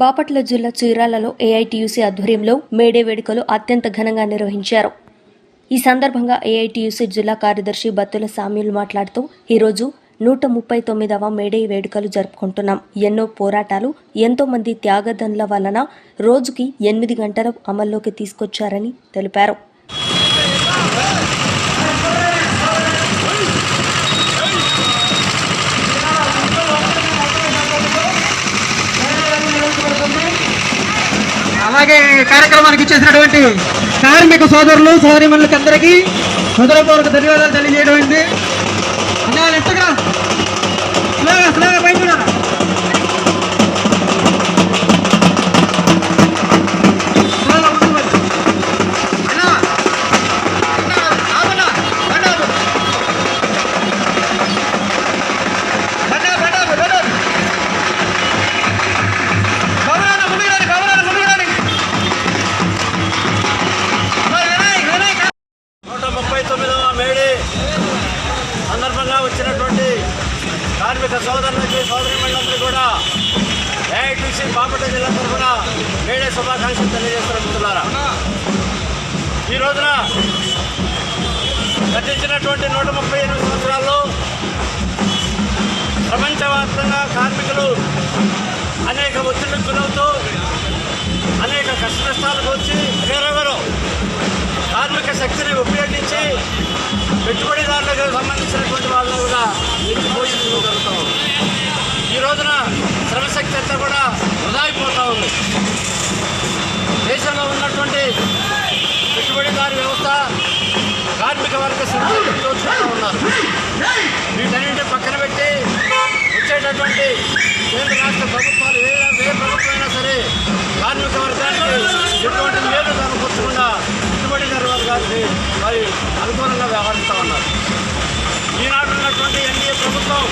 బాపట్ల జిల్లా చీరాలలో ఏఐటీయూసీ ఆధ్వర్యంలో మేడే వేడుకలు అత్యంత ఘనంగా నిర్వహించారు. ఈ సందర్భంగా ఏఐటీయూసీ జిల్లా కార్యదర్శి బత్తుల సామ్యుల్ మాట్లాడుతూ ఈరోజు నూట ముప్పై తొమ్మిదవ మేడే వేడుకలు జరుపుకుంటున్నాం. ఎన్నో పోరాటాలు ఎంతో మంది వలన రోజుకి ఎనిమిది గంటల అమల్లోకి తీసుకొచ్చారని తెలిపారు. అలాగే కార్యక్రమానికి ఇచ్చేసినటువంటి కార్మిక సోదరులు సోదరిమణులకి అందరికీ హృదయపూర్వక ధన్యవాదాలు తెలియజేయడం వచ్చినటువంటి కార్మిక సోదరులకి సోదరిమణులందరూ కూడా ఏఐటీసీ బాపట్ల జిల్లా తరఫున మేడే శుభాకాంక్షలు తెలియజేస్తున్నారా ఈ రోజున గతించినటువంటి నూట ముప్పై ఎనిమిది సంవత్సరాల్లో ప్రపంచవ్యాప్తంగా కార్మికులు అనేక ఒత్తిళ్ళకు గురవుతూ అనేక కష్ట నష్టాలకు వచ్చి వేరెవరో కార్మిక శక్తిని ఉపయోగించి శ్రమశక్తి అంతా కూడా వృధా అయిపోతూ ఉంది. దేశంలో ఉన్నటువంటి పెట్టుబడిదారు వ్యవస్థ కార్మిక వర్గ శ్రమశక్తి ఉన్నారు. వీటన్నింటి పక్కన పెట్టి వచ్చేటటువంటి కేంద్ర రాష్ట్ర ప్రభుత్వాలు ఏ ఏ ప్రభుత్వం అయినా సరే కార్మిక వర్గానికి ఎటువంటి మేలు కనపరచకుండా పెట్టుబడిదారు వర్గానికి మరి అనుకూలంగా వ్యవహరిస్తూ ఉన్నారు. ఈనాడు ఉన్నటువంటి ఎన్డీఏ ప్రభుత్వం